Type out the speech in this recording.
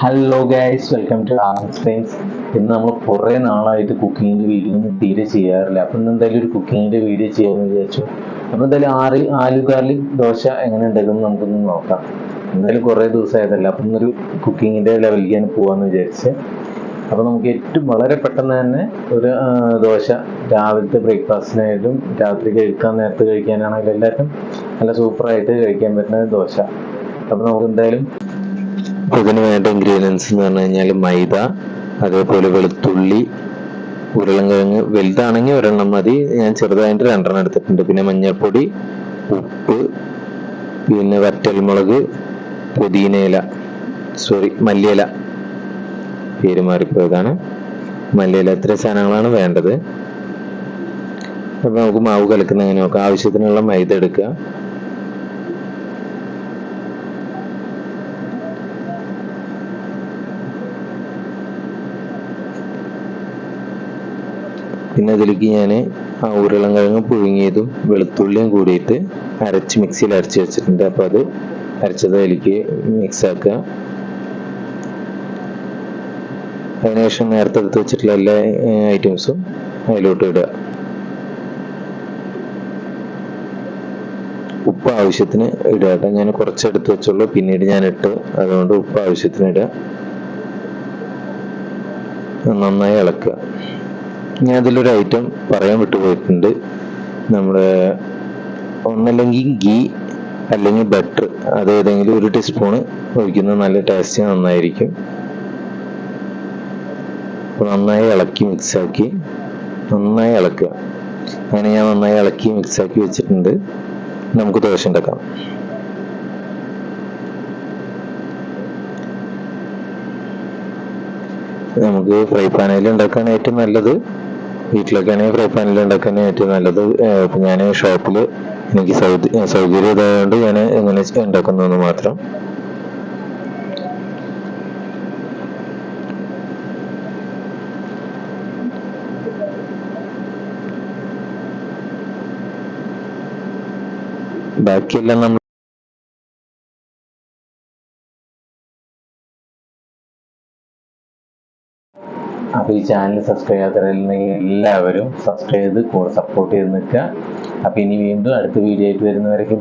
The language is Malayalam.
Hello guys welcome to space ഇന്ന് നമ്മൾ കുറേ നാളായിട്ട് കുക്കിങ്ങിന്റെ വീഡിയോ ഒന്നും തീരെ ചെയ്യാറില്ല. അപ്പം ഇന്ന് എന്തായാലും ഒരു കുക്കിങ്ങിന്റെ വീഡിയോ ചെയ്യാമെന്ന് വിചാരിച്ചു. അപ്പം എന്തായാലും ആറ് ആലു ഗാർലിക് ദോശ എങ്ങനെ ഉണ്ടാക്കുമെന്ന് നമുക്കൊന്ന് നോക്കാം. എന്തായാലും കുറേ ദിവസമായതല്ല. അപ്പം ഇന്നൊരു കുക്കിങ്ങിന്റെ ലെവലിലേക്ക് പോകാമെന്ന് വിചാരിച്ച്. അപ്പോൾ നമുക്ക് ഏറ്റവും വളരെ പെട്ടെന്ന് തന്നെ ഒരു ദോശ രാവിലത്തെ ബ്രേക്ക്ഫാസ്റ്റിനായാലും രാത്രി കഴിക്കാൻ നേരത്തെ കഴിക്കാനാണെങ്കിലും എല്ലാവർക്കും നല്ല സൂപ്പറായിട്ട് കഴിക്കാൻ പറ്റുന്ന ദോശ. അപ്പോൾ നമുക്ക് എന്തായാലും ഇതിന് വേണ്ട ഇൻഗ്രീഡിയൻസ് എന്ന് പറഞ്ഞു കഴിഞ്ഞാൽ മൈദ അതേപോലെ വെളുത്തുള്ളി ഉരുളൻകിഴങ്ങ്. വലുതാണെങ്കിൽ ഒരെണ്ണം മതി. ഞാൻ ചെറുതായിട്ട് രണ്ടെണ്ണം എടുത്തിട്ടുണ്ട്. പിന്നെ മഞ്ഞൾപ്പൊടി ഉപ്പ് പിന്നെ വറ്റൽമുളക് പുതിനയില. സോറി മല്ലിയില. പേര് മാറിപ്പോയതാണ്. മല്ലിയില ഇത്ര സാധനങ്ങളാണ് വേണ്ടത്. അപ്പൊ നമുക്ക് മാവ് കലക്കുന്ന എങ്ങനെ നോക്കാം ആവശ്യത്തിനുള്ള മൈദ എടുക്കുക. പിന്നെ അതിലേക്ക് ഞാൻ ആ ഉരുളൻകിഴങ്ങ് പുഴുങ്ങിയതും വെളുത്തുള്ളിയും കൂടിയിട്ട് അരച്ച് മിക്സിയിൽ അരച്ച് വെച്ചിട്ടുണ്ട്. അപ്പോൾ അത് അരച്ചത് അതിലേക്ക് മിക്സാക്കുക അതിനുശേഷം നേരത്തെ എടുത്ത് വെച്ചിട്ടുള്ള എല്ലാ ഐറ്റംസും അതിലോട്ട് ഇടുക. ഉപ്പ് ആവശ്യത്തിന് ഇടുക കേട്ടോ. ഞാൻ കുറച്ച് എടുത്ത് വെച്ചുള്ളൂ. പിന്നീട് ഞാൻ ഇട്ട് അതുകൊണ്ട് ഉപ്പ് ആവശ്യത്തിന് ഇടുക. നന്നായി ഇളക്കുക. ഇനി അതിലൊരു ഐറ്റം പറയാൻ വിട്ടുപോയിട്ടുണ്ട്. നമ്മുടെ ഒന്നല്ലെങ്കിൽ ഗീ അല്ലെങ്കിൽ ബട്ടർ അത് ഏതെങ്കിലും ഒരു ടീസ്പൂണ് ഒഴിക്കുന്നത് നല്ല ടേസ്റ്റ് നന്നായിരിക്കും. നന്നായി ഇളക്കി മിക്സാക്കി നന്നായി ഇളക്കുക. അങ്ങനെ ഞാൻ നന്നായി ഇളക്കി മിക്സാക്കി വെച്ചിട്ടുണ്ട്. നമുക്ക് ദോശ ഉണ്ടാക്കാം. നമുക്ക് ഫ്രൈ പാനയിൽ ഉണ്ടാക്കാൻ ഏറ്റവും നല്ലത് വീട്ടിലൊക്കെ ആണെങ്കിൽ ഫ്രൈ പാനിൽ ഉണ്ടാക്കാൻ ഏറ്റവും നല്ലത് ഇപ്പം ഞാൻ ഷോപ്പിൽ എനിക്ക് സൗകര്യം ഇതായതുകൊണ്ട് ഞാൻ എങ്ങനെ ഉണ്ടാക്കുന്നു എന്ന് മാത്രം. ബാക്കിയെല്ലാം നമ്മൾ അപ്പോൾ ഈ ചാനൽ സബ്സ്ക്രൈബ് ചെയ്യാത്തവരുണ്ടെങ്കിൽ എല്ലാവരും സബ്സ്ക്രൈബ് ചെയ്ത് കൂടെ സപ്പോർട്ട് ചെയ്ത് നിൽക്കുക. അപ്പോൾ ഇനി വീണ്ടും അടുത്ത വീഡിയോ ആയിട്ട് വരുന്നവരേക്കും